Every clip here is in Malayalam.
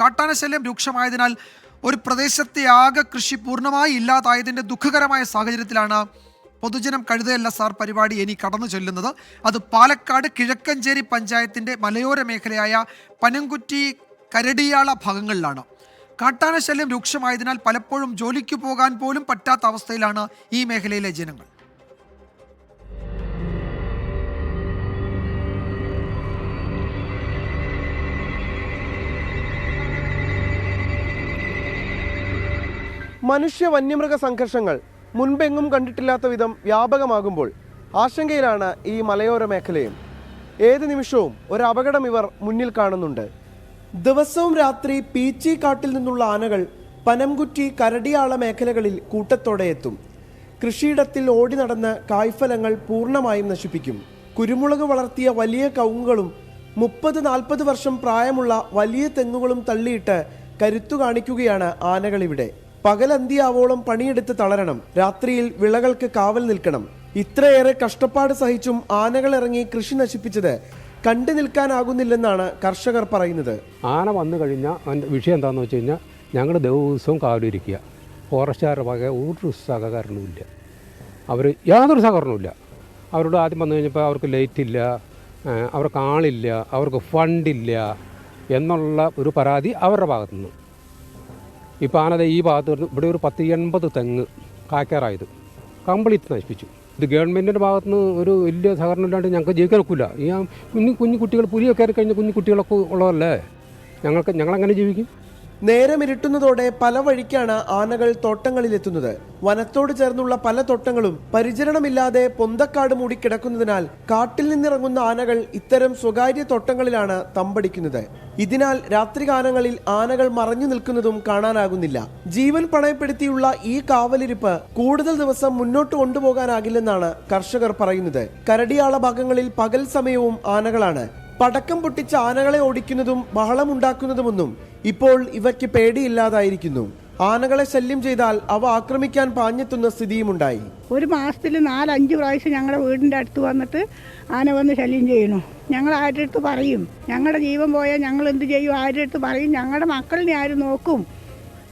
കാട്ടാനശല്യം രൂക്ഷമായതിനാൽ ഒരു പ്രദേശത്തെ ആകെ കൃഷി പൂർണമായി ഇല്ലാതായതിന്റെ ദുഃഖകരമായ സാഹചര്യത്തിലാണ് പൊതുജനം കഴുതയല്ല സാർ പരിപാടി ഇനി കടന്നു ചൊല്ലുന്നത്. അത് പാലക്കാട് കിഴക്കഞ്ചേരി പഞ്ചായത്തിന്റെ മലയോര മേഖലയായ പനംകുറ്റി കരടിയാള ഭാഗങ്ങളിലാണ്. കാട്ടാനശല്യം രൂക്ഷമായതിനാൽ പലപ്പോഴും ജോലിക്ക് പോകാൻ പോലും പറ്റാത്ത അവസ്ഥയിലാണ് ഈ മേഖലയിലെ ജനങ്ങൾ. മനുഷ്യ വന്യമൃഗ സംഘർഷങ്ങൾ മുൻപെങ്ങും കണ്ടിട്ടില്ലാത്ത വിധം വ്യാപകമാകുമ്പോൾ ആശങ്കയിലാണ് ഈ മലയോര മേഖലയും. ഏത് നിമിഷവും ഒരു അപകടം ഇവർ മുന്നിൽ കാണുന്നുണ്ട്. ദിവസവും രാത്രി പീച്ചി കാട്ടിൽ നിന്നുള്ള ആനകൾ പനംകുറ്റി കരടിയാള മേഖലകളിൽ കൂട്ടത്തോടെ എത്തും. കൃഷിയിടത്തിൽ ഓടി നടന്ന് കായ്ഫലങ്ങൾ പൂർണമായും നശിപ്പിക്കും. കുരുമുളക് വളർത്തിയ വലിയ കവുങ്ങുകളും മുപ്പത് നാൽപ്പത് വർഷം പ്രായമുള്ള വലിയ തെങ്ങുകളും തള്ളിയിട്ട് കരുത്തു കാണിക്കുകയാണ് ആനകളിവിടെ. പകലന്തിയാവോളം പണിയെടുത്ത് തളരണം. രാത്രിയിൽ വിളകൾക്ക് കാവൽ നിൽക്കണം. ഇത്രയേറെ കഷ്ടപ്പാട് സഹിച്ചും ആനകൾ ഇറങ്ങി കൃഷി നശിപ്പിച്ചത് കണ്ടു നിൽക്കാനാകുന്നില്ലെന്നാണ് കർഷകർ പറയുന്നത്. ആന വന്നു കഴിഞ്ഞാൽ അതിന്റെ വിഷയം എന്താണെന്ന് വെച്ച് കഴിഞ്ഞാൽ ഞങ്ങൾ ദിവസവും കാവലിരിക്കുക. ഫോറസ്റ്റുകാരുടെ വക ഒരു സഹകരണമില്ല അവർ യാതൊരു സഹകരണമില്ല അവരോട് ആദ്യം വന്നു കഴിഞ്ഞപ്പോൾ അവർക്ക് ലൈറ്റ് ഇല്ല അവർക്ക് ആളില്ല അവർക്ക് ഫണ്ടില്ല എന്നുള്ള ഒരു പരാതി അവരുടെ ഭാഗത്തു നിന്ന് ഇപ്പോൾ ആനത ഈ ഭാഗത്ത് വരുന്നു. ഇവിടെ ഒരു പത്ത് എൺപത് തെങ്ങ് കാക്കാറായത് കംപ്ലീറ്റ് നശിപ്പിച്ചു. ഇത് ഗവൺമെന്റിന്റെ ഭാഗത്ത് നിന്ന് ഒരു വലിയ സഹകരണം ഇല്ലാണ്ട് ഞങ്ങൾക്ക് ജീവിക്കാൻ ഒക്കില്ല. ഈ കുഞ്ഞു കുഞ്ഞു കുട്ടികൾ പുലിയൊക്കെ കഴിഞ്ഞ കുഞ്ഞു കുട്ടികളൊക്കെ ഉള്ളതല്ലേ? ഞങ്ങൾക്ക് ഞങ്ങളെങ്ങനെ ജീവിക്കും? നേരമിരുട്ടുന്നതോടെ പല വഴിക്കാണ് ആനകൾ തോട്ടങ്ങളിലെത്തുന്നത്. വനത്തോട് ചേർന്നുള്ള പല തോട്ടങ്ങളും പരിചരണമില്ലാതെ പൊന്തക്കാട് മൂടി കിടക്കുന്നതിനാൽ കാട്ടിൽ നിന്നിറങ്ങുന്ന ആനകൾ ഇത്തരം സ്വകാര്യ തോട്ടങ്ങളിലാണ് തമ്പടിക്കുന്നത്. ഇതിനാൽ രാത്രികാലങ്ങളിൽ ആനകൾ മറഞ്ഞു നിൽക്കുന്നതും കാണാനാകുന്നില്ല. ജീവൻ പണയപ്പെടുത്തിയുള്ള ഈ കാവലിരിപ്പ് കൂടുതൽ ദിവസം മുന്നോട്ട് കൊണ്ടുപോകാനാകില്ലെന്നാണ് കർഷകർ പറയുന്നത്. കരടിയാള ഭാഗങ്ങളിൽ പകൽ സമയവും ആനകളാണ്. പടക്കം പൊട്ടിച്ച ആനകളെ ഓടിക്കുന്നതും ബഹളം ബഹളമുണ്ടാക്കുന്നതുമൊന്നും ഇപ്പോൾ ഇവയ്ക്ക് പേടിയില്ലാതായിരിക്കുന്നു. ആനകളെ ശല്യം ചെയ്താൽ അവ ആക്രമിക്കാൻ പാഞ്ഞെത്തുന്ന സ്ഥിതിയുമുണ്ടായി. ഒരു മാസത്തിൽ നാലഞ്ച് പ്രാവശ്യം ഞങ്ങളുടെ വീടിന്റെ അടുത്ത് വന്നിട്ട് ആന വന്ന് ശല്യം ചെയ്യണു ഞങ്ങൾ ആരുടെ അടുത്ത് പറയും? ഞങ്ങളുടെ ജീവൻ പോയാൽ ഞങ്ങൾ എന്ത് ചെയ്യും? ആരുടെ അടുത്ത് പറയും? ഞങ്ങളുടെ മക്കളിനെ ആര് നോക്കും?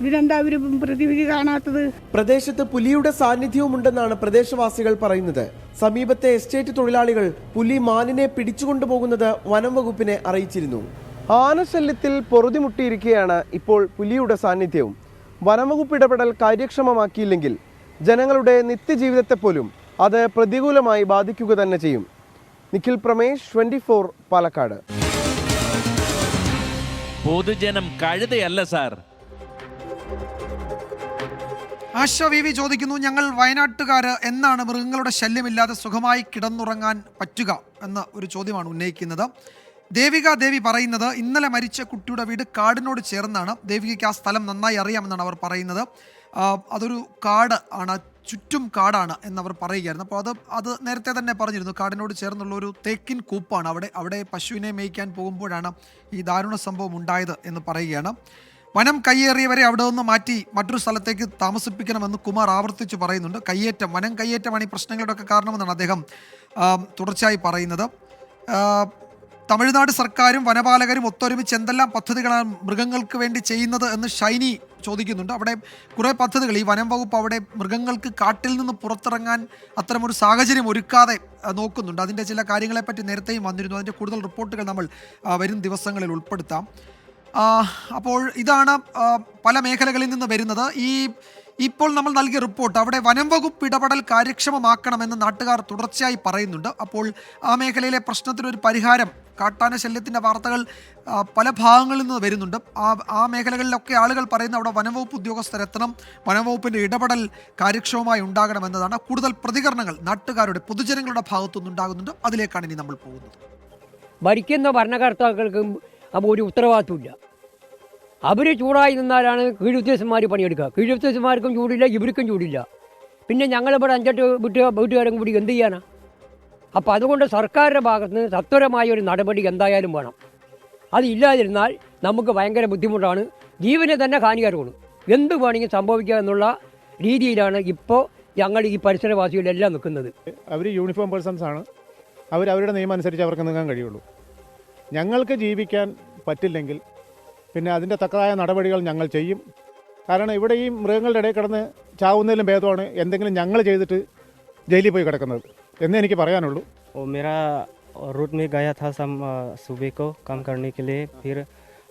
ഇതിനെന്താ അവർ പ്രതിവിധി കാണാത്തത്? പ്രദേശത്ത് പുലിയുടെ സാന്നിധ്യവും ഉണ്ടെന്നാണ് പ്രദേശവാസികൾ പറയുന്നത്. സമീപത്തെ എസ്റ്റേറ്റ് തൊഴിലാളികൾ പുലി മാനിനെ പിടിച്ചുകൊണ്ടുപോകുന്നത് വനം വകുപ്പിനെ അറിയിച്ചിരുന്നു. ആനശല്യത്തിൽ പൊറുതിമുട്ടിയിരിക്കുകയാണ് ഇപ്പോൾ പുലിയുടെ സാന്നിധ്യവും. വനംവകുപ്പ് ഇടപെടൽ കാര്യക്ഷമമാക്കിയില്ലെങ്കിൽ ജനങ്ങളുടെ നിത്യജീവിതത്തെ പോലും അത് പ്രതികൂലമായി ബാധിക്കുക തന്നെ ചെയ്യും. നിഖിൽ പ്രമേഷ് ട്വന്റി പാലക്കാട്. പൊതുജനം കഴുതയല്ല സാർ. ആശ വി വി ചോദിക്കുന്നു ഞങ്ങൾ വയനാട്ടുകാര് എന്നാണ് മൃഗങ്ങളുടെ ശല്യമില്ലാതെ സുഖമായി കിടന്നുറങ്ങാൻ പറ്റുക എന്ന ഒരു ചോദ്യമാണ് ഉന്നയിക്കുന്നത്. ദേവിക ദേവി പറയുന്നത് ഇന്നലെ മരിച്ച കുട്ടിയുടെ വീട് കാടിനോട് ചേർന്നാണ്. ദേവികയ്ക്ക് ആ സ്ഥലം നന്നായി അറിയാമെന്നാണ് അവർ പറയുന്നത്. അതൊരു കാട് ആണ് ചുറ്റും കാടാണ് എന്നവർ പറയുകയായിരുന്നു. അപ്പോൾ അത് അത് നേരത്തെ തന്നെ പറഞ്ഞിരുന്നു കാടിനോട് ചേർന്നുള്ള ഒരു തേക്കിൻ കൂപ്പാണ്. അവിടെ അവിടെ പശുവിനെ മേയ്ക്കാൻ പോകുമ്പോഴാണ് ഈ ദാരുണ സംഭവം ഉണ്ടായത് എന്ന് പറയുകയാണ്. വനം കയ്യേറിയവരെ അവിടെ നിന്ന് മാറ്റി മറ്റൊരു സ്ഥലത്തേക്ക് താമസിപ്പിക്കണമെന്ന് കുമാർ ആവർത്തിച്ച് പറയുന്നുണ്ട്. കയ്യേറ്റം വനം കയ്യേറ്റമാണ് ഈ പ്രശ്നങ്ങളുടെയൊക്കെ കാരണമെന്നാണ് അദ്ദേഹം തുടർച്ചയായി പറയുന്നത്. തമിഴ്നാട് സർക്കാരും വനപാലകരും ഒത്തൊരുമിച്ച് എന്തെല്ലാം പദ്ധതികളാണ് മൃഗങ്ങൾക്ക് വേണ്ടി ചെയ്യുന്നത് എന്ന് ഷൈനി ചോദിക്കുന്നുണ്ട്. അവിടെ കുറേ പദ്ധതികൾ ഈ വനം വകുപ്പ് അവിടെ മൃഗങ്ങൾക്ക് കാട്ടിൽ നിന്ന് പുറത്തിറങ്ങാൻ അത്തരമൊരു സാഹചര്യം ഒരുക്കാതെ നോക്കുന്നുണ്ട്. അതിന്റെ ചില കാര്യങ്ങളെപ്പറ്റി നേരത്തെയും വന്നിരുന്നു. അതിന്റെ കൂടുതൽ റിപ്പോർട്ടുകൾ നമ്മൾ വരും ദിവസങ്ങളിൽ ഉൾപ്പെടുത്താം. അപ്പോൾ ഇതാണ് പല മേഖലകളിൽ നിന്ന് വരുന്നത്. ഈ ഇപ്പോൾ നമ്മൾ നൽകിയ റിപ്പോർട്ട് അവിടെ വനം വകുപ്പ് ഇടപെടൽ കാര്യക്ഷമമാക്കണമെന്ന് നാട്ടുകാർ തുടർച്ചയായി പറയുന്നുണ്ട്. അപ്പോൾ ആ മേഖലയിലെ പ്രശ്നത്തിനൊരു പരിഹാരം കാട്ടാന ശല്യത്തിന്റെ വാർത്തകൾ പല ഭാഗങ്ങളിൽ നിന്ന് വരുന്നുണ്ട്. ആ ആ മേഖലകളിലൊക്കെ ആളുകൾ പറയുന്ന അവിടെ വനംവകുപ്പ് ഉദ്യോഗസ്ഥരെത്തണം വനംവകുപ്പിന്റെ ഇടപെടൽ കാര്യക്ഷമമായി ഉണ്ടാകണമെന്നതാണ്. കൂടുതൽ പ്രതികരണങ്ങൾ നാട്ടുകാരുടെ പൊതുജനങ്ങളുടെ ഭാഗത്തുനിന്ന് ഉണ്ടാകുന്നുണ്ട്. അതിലേക്കാണ് ഇനി നമ്മൾ പോകുന്നത്. ഭരിക്കുന്ന ഭരണകർത്താക്കൾക്കും അപ്പോൾ ഒരു ഉത്തരവാദിത്വമില്ല അവർ ചൂടായി നിന്നാലാണ് കീഴുദ്യോഗസ്ഥന്മാർ പണിയെടുക്കുക. കീഴുദ്യോഗസ്ഥന്മാർക്കും ചൂടില്ല ഇവർക്കും ചൂടില്ല. പിന്നെ ഞങ്ങളിവിടെ അഞ്ചെട്ട് വീട്ടുകാർ വീട്ടുകാരും കൂടി എന്ത് ചെയ്യാനാ? അപ്പോൾ അതുകൊണ്ട് സർക്കാരിന്റെ ഭാഗത്ത് നിന്ന് സത്വരമായ ഒരു നടപടി എന്തായാലും വേണം. അത് ഇല്ലാതിരുന്നാൽ നമുക്ക് ഭയങ്കര ബുദ്ധിമുട്ടാണ്. ജീവനെ തന്നെ ഹാനികരമാണ്. എന്ത് വേണമെങ്കിൽ സംഭവിക്കുക എന്നുള്ള രീതിയിലാണ് ഇപ്പോൾ ഞങ്ങൾ ഈ പരിസരവാസികളെല്ലാം നിൽക്കുന്നത്. അവർ യൂണിഫോം പേഴ്സൺസ് ആണ്. അവർ അവരുടെ നിയമം അനുസരിച്ച് അവർക്ക് നീങ്ങാൻ കഴിയുള്ളൂ. ഞങ്ങൾക്ക് ജീവിക്കാൻ പറ്റില്ലെങ്കിൽ പിന്നെ അതിൻ്റെ തക്കതായ നടപടികൾ ഞങ്ങൾ ചെയ്യും കാരണം ഇവിടെ ഈ മൃഗങ്ങളുടെ ഇടയിൽ കിടന്ന് ചാവുന്നതിലും ഭേദമാണ് എന്തെങ്കിലും ഞങ്ങൾ ചെയ്തിട്ട് ജയിലിൽ പോയി കിടക്കുന്നത് എന്നേ എനിക്ക് പറയാനുള്ളൂ वो मेरा रूट में गया था सम सुबह को काम करने के लिए फिर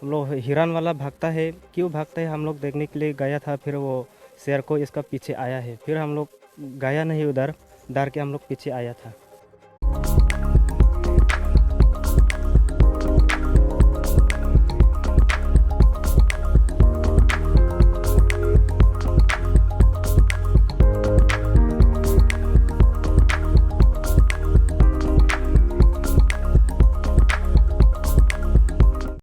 हम लोग हिरन वाला भागता है क्यों भागता है हम लोग देखने के लिए गया था फिर वो शेर को इसका पीछे आया है फिर हम लोग गया नहीं उधर डर के हम लोग पीछे आया था